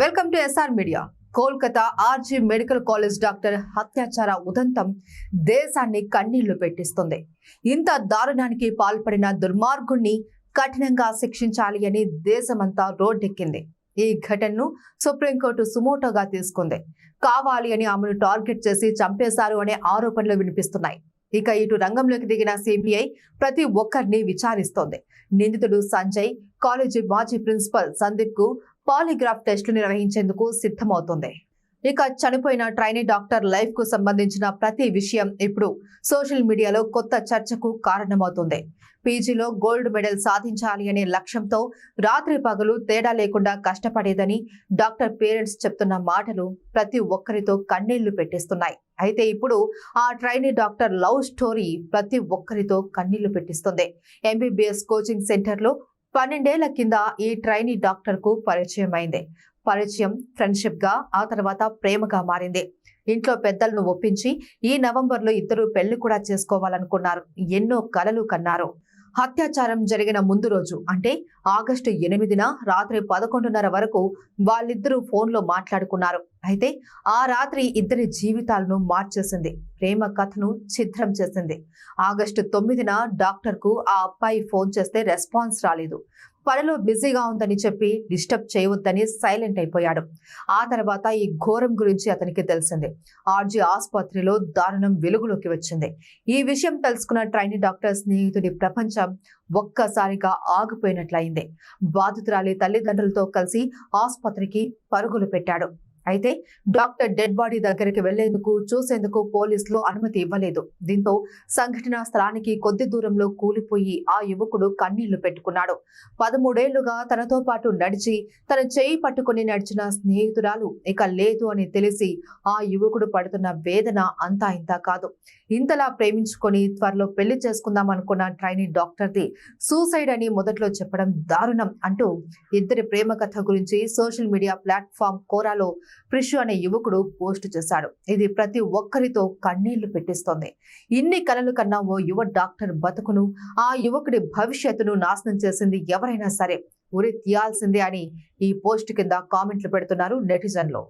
Welcome to SR media Kolkata RG medical college doctor హత్యాచార ఉదంతం దేశాన్ని కన్నీళ్ళు పెట్టిస్తుంది. ఇంత దారుణానికి పాల్పడిన దుర్మార్గుణ్ణి కఠినంగా శిక్షించాలి అని దేశమంతా రోడ్డెక్కింది. ఈ ఘటనను సుప్రీంకోర్టు సుమోటోగా తీసుకుంది. కావాలి అని ఆమెను టార్గెట్ చేసి చంపేశారు అనే ఆరోపణలు వినిపిస్తున్నాయి. ఇక ఇటు రంగంలోకి దిగిన సిబిఐ ప్రతి ఒక్కరిని విచారిస్తోంది. నిందితుడు సంజయ్ కాలేజీ మాజీ ప్రిన్సిపల్ సందీప్కు పాలిగ్రాఫ్ టెస్టులు నిర్వహించేందుకు సిద్ధమవుతుంది. ఇక చనిపోయిన ట్రైనీ డాక్టర్ లైఫ్కు సంబంధించిన ప్రతి విషయం ఇప్పుడు సోషల్ మీడియాలో కొత్త చర్చకు కారణమవుతుంది. పీజీలో గోల్డ్ మెడల్ సాధించాలి అనే లక్ష్యంతో రాత్రి పగలు తేడా లేకుండా కష్టపడేదని డాక్టర్ పేరెంట్స్ చెప్తున్న మాటలు ప్రతి ఒక్కరితో కన్నీళ్ళు పెట్టిస్తున్నాయి. అయితే ఇప్పుడు ఆ ట్రైనీ డాక్టర్ లవ్ స్టోరీ ప్రతి ఒక్కరితో కన్నీళ్ళు పెట్టిస్తుంది. ఎంబీబీఎస్ కోచింగ్ సెంటర్లో పన్నెండేళ్ళ కింద ఈ ట్రైనీ డాక్టర్కు పరిచయం అయింది పరిచయం ఫ్రెండ్షిప్గా ఆ తర్వాత ప్రేమగా మారింది. ఇంట్లో పెద్దలను ఒప్పించి ఈ నవంబర్లో ఇద్దరు పెళ్ళి కూడా చేసుకోవాలనుకున్నారు. ఎన్నో కలలు కన్నారు. హత్యాచారం జరిగిన ముందు రోజు అంటే ఆగస్టు ఎనిమిదిన రాత్రి పదకొండున్నర వరకు వాళ్ళిద్దరూ ఫోన్లో మాట్లాడుకున్నారు. అయితే ఆ రాత్రి ఇద్దరి జీవితాలను మార్చేసింది. ప్రేమ కథను ఛిద్రం చేసింది. ఆగస్టు తొమ్మిదిన డాక్టర్కు ఆ అబ్బాయి ఫోన్ చేస్తే రెస్పాన్స్ రాలేదు. పనిలో బిజీగా ఉందని చెప్పి డిస్టర్బ్ చేయవద్దని సైలెంట్ అయిపోయాడు. ఆ తర్వాత ఈ ఘోరం గురించి అతనికి తెలిసింది. ఆర్జీ ఆసుపత్రిలో దారుణం వెలుగులోకి వచ్చింది. ఈ విషయం తెలుసుకున్న ట్రైనీ డాక్టర్ స్నేహితుడి ప్రపంచం ఒక్కసారిగా ఆగిపోయినట్లయింది. బాధితురాలి తల్లిదండ్రులతో కలిసి ఆసుపత్రికి పరుగులు పెట్టాడు. అయితే డాక్టర్ డెడ్ బాడీ దగ్గరికి వెళ్ళేందుకు చూసేందుకు పోలీసులు అనుమతి ఇవ్వలేదు. దీంతో సంఘటనా స్థలానికి కొద్ది దూరంలో కూలిపోయి ఆ యువకుడు కన్నీళ్ళు పెట్టుకున్నాడు. పదమూడేళ్ళుగా తనతో పాటు నడిచి తన చేయి పట్టుకుని నడిచిన స్నేహితురాలు ఇక లేదు అని తెలిసి ఆ యువకుడు పడుతున్న వేదన అంతా ఇంత కాదు. ఇంతలా ప్రేమించుకొని త్వరలో పెళ్ళి చేసుకుందాం అనుకున్న ట్రైనీ డాక్టర్ది సూసైడ్ అని మొదట్లో చెప్పడం దారుణం అంటూ ఇద్దరి ప్రేమ కథ గురించి సోషల్ మీడియా ప్లాట్ఫామ్ కోరాలో ప్రిషు అనే యువకుడు పోస్ట్ చేశాడు. ఇది ప్రతి ఒక్కరితో కన్నీళ్ళు పెట్టిస్తోంది. ఇన్ని కలలు కన్నా ఓ యువ డాక్టర్ బతుకును ఆ యువకుడి భవిష్యత్తును నాశనం చేసింది ఎవరైనా సరే ఉరి తీయాల్సిందే అని ఈ పోస్ట్ కింద కామెంట్లు పెడుతున్నారు నెటిజన్లు.